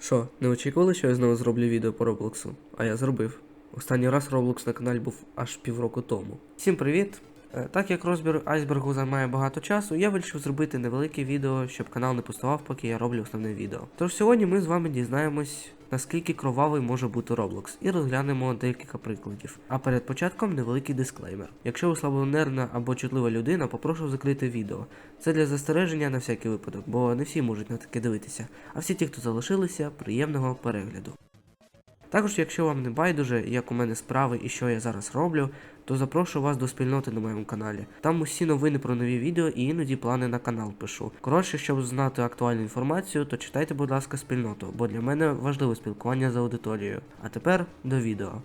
Що, не очікували, що я знову зроблю відео по Роблоксу? А я зробив. Останній раз Роблокс на каналі був аж півроку тому. Всім привіт! Е, Так як розбір айсбергу займає багато часу, я вирішив зробити невелике відео, щоб канал не пустував, поки я роблю основне відео. Тож сьогодні ми з вами дізнаємось, наскільки кровавий може бути Roblox, і розглянемо декілька прикладів. А перед початком невеликий дисклеймер. Якщо ви слабонервна або чутлива людина, попрошу закрити відео. Це для застереження на всякий випадок, бо не всі можуть на таке дивитися. А всі ті, хто залишилися, приємного перегляду. Також, якщо вам не байдуже, як у мене справи і що я зараз роблю, то запрошую вас до спільноти на моєму каналі. Там усі новини про нові відео і іноді плани на канал пишу. Коротше, щоб знати актуальну інформацію, то читайте, будь ласка, спільноту, бо для мене важливе спілкування з аудиторією. А тепер до відео.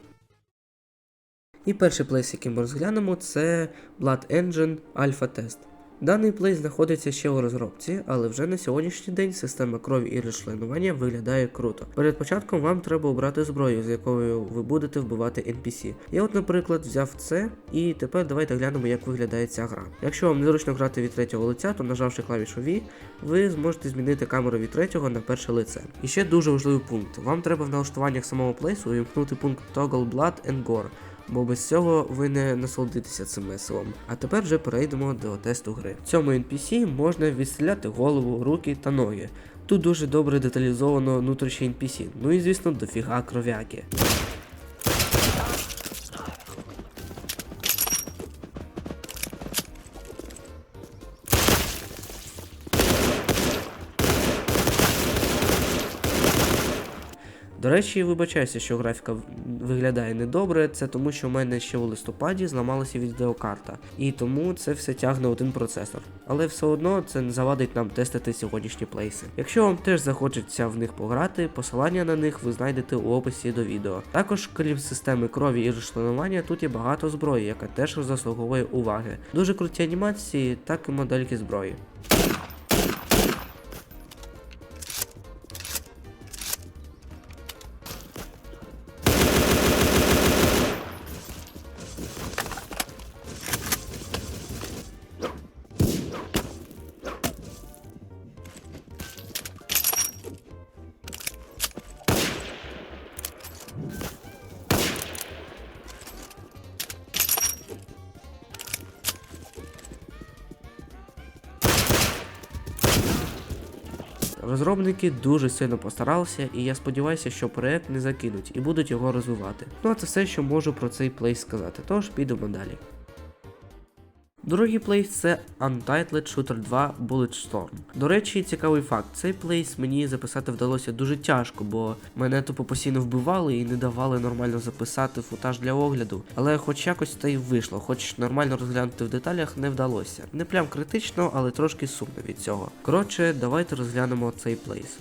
І перший плейс, який ми розглянемо, це Blood Engine Alpha Test. Даний плей знаходиться ще у розробці, але вже на сьогоднішній день система крові і розчленування виглядає круто. Перед початком вам треба обрати зброю, з якою ви будете вбивати NPC. Я от, наприклад, взяв це, і тепер давайте глянемо, як виглядає ця гра. Якщо вам незручно грати від третього лиця, то нажавши клавішу V, ви зможете змінити камеру від третього на перше лице. І ще дуже важливий пункт. Вам треба в налаштуваннях самого плейсу увімкнути пункт Toggle Blood and Gore бо без цього ви не насолодитеся цим меселом. А тепер вже перейдемо до тесту гри. В цьому NPC можна відстріляти голову, руки та ноги. Тут дуже добре деталізовано внутрішній NPC, ну і звісно дофіга кров'яки. До речі, вибачаюся, що графіка виглядає недобре, це тому, що в мене ще у листопаді зламалася відеокарта, і тому це все тягне один процесор. Але все одно це не завадить нам тестити сьогоднішні плейси. Якщо вам теж захочеться в них пограти, посилання на них ви знайдете у описі до відео. Також, крім системи крові і розчленування, тут є багато зброї, яка теж заслуговує уваги. Дуже круті анімації, так і модельки зброї. Розробники дуже сильно постаралися, і я сподіваюся, що проект не закинуть і будуть його розвивати. Ну а це все, що можу про цей плейс сказати, тож підемо далі. Другий плейс це Untitled Shooter 2 Bulletstorm. До речі, цікавий факт, цей плейс мені записати вдалося дуже тяжко, бо мене тупо постійно вбивали і не давали нормально записати футаж для огляду. Але хоч якось та й вийшло, хоч нормально розглянути в деталях не вдалося. Не прям критично, але трошки сумно від цього. Коротше, давайте розглянемо цей плейс.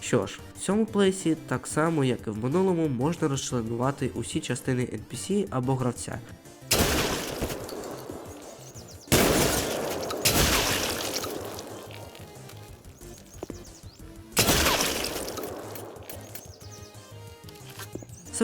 Що ж, в цьому плейсі, так само як і в минулому, можна розчленувати усі частини NPC або гравця.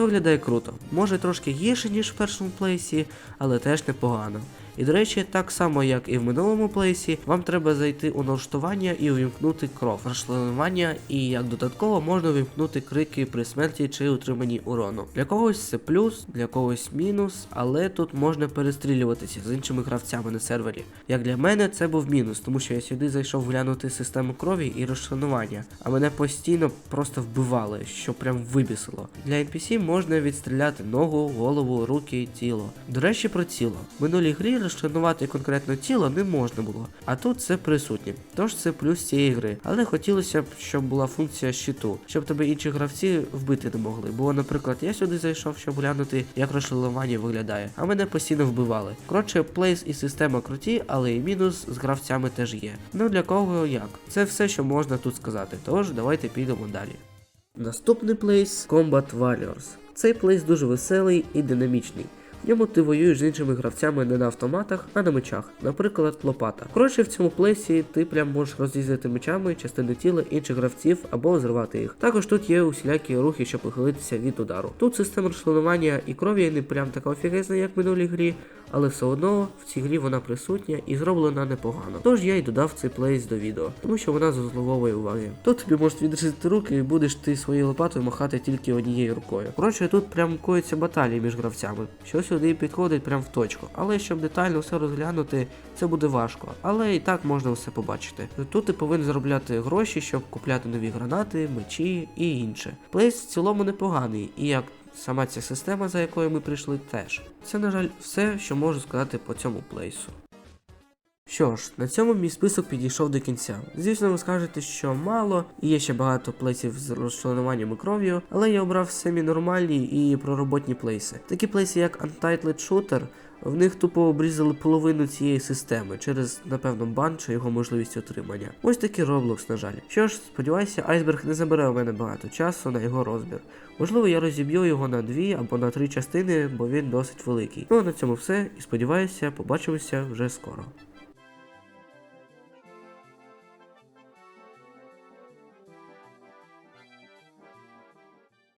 Виглядає круто. Може трошки гірше, ніж в першому плейсі, але теж непогано. І до речі, так само як і в минулому плейсі, вам треба зайти у налаштування і увімкнути кров, розчленування, і як додатково можна увімкнути крики при смерті чи утриманні урону. Для когось це плюс, для когось мінус, але тут можна перестрілюватися з іншими гравцями на сервері. Як для мене, це був мінус, тому що я сюди зайшов глянути систему крові і розчленування, а мене постійно просто вбивали, що прям вибісило. Для NPC можна відстріляти ногу, голову, руки, тіло. До речі, про тіло. В минулій грі розчленувати конкретно тіло не можна було, а тут це присутнє. Тож це плюс цієї гри. Але хотілося б, щоб була функція щиту, щоб тебе інші гравці вбити не могли. Бо, наприклад, я сюди зайшов, щоб глянути, як розчленування виглядає, а мене постійно вбивали. Коротше, плейс і система круті, але і мінус з гравцями теж є. Ну для кого як? Це все, що можна тут сказати. Тож давайте підемо далі. Наступний плейс Combat Warriors. Цей плейс дуже веселий і динамічний. В ньому ти воюєш з іншими гравцями не на автоматах, а на мечах, наприклад, лопата. Коротше, в цьому плейсі ти прям можеш розрізати мечами частини тіла інших гравців або зривати їх. Також тут є усілякі рухи, щоб ухилитися від удару. Тут система розчленування і крові не прям така офігезна, як в минулій грі, але все одно в цій грі вона присутня і зроблена непогано. Тож я й додав цей плейс до відео, тому що вона заслуговує уваги. Тут тобі можуть відрізати руки і будеш ти своєю лопатою махати тільки однією рукою. Коротше, тут прям коїться баталії між гравцями, що сюди підходить прям в точку. Але щоб детально все розглянути, це буде важко. Але і так можна все побачити. Тут ти повинен заробляти гроші, щоб купляти нові гранати, мечі і інше. Плейс в цілому непоганий, і як сама ця система, за якою ми прийшли, теж. Це, на жаль, все, що можу сказати по цьому плейсу. Що ж, на цьому мій список підійшов до кінця. Звісно, ви скажете, що мало, і є ще багато плейсів з розчленуванням і кров'ю, але я обрав самі нормальні і пророботні плейси. Такі плейси, як Untitled Shooter, в них тупо обрізали половину цієї системи через, напевно, бан чи його можливість отримання. Ось такий Roblox, на жаль. Що ж, сподіваюся, айсберг не забере у мене багато часу на його розбір. Можливо, я розіб'ю його на дві або на три частини, бо він досить великий. Ну а на цьому все і сподіваюся, побачимося вже скоро.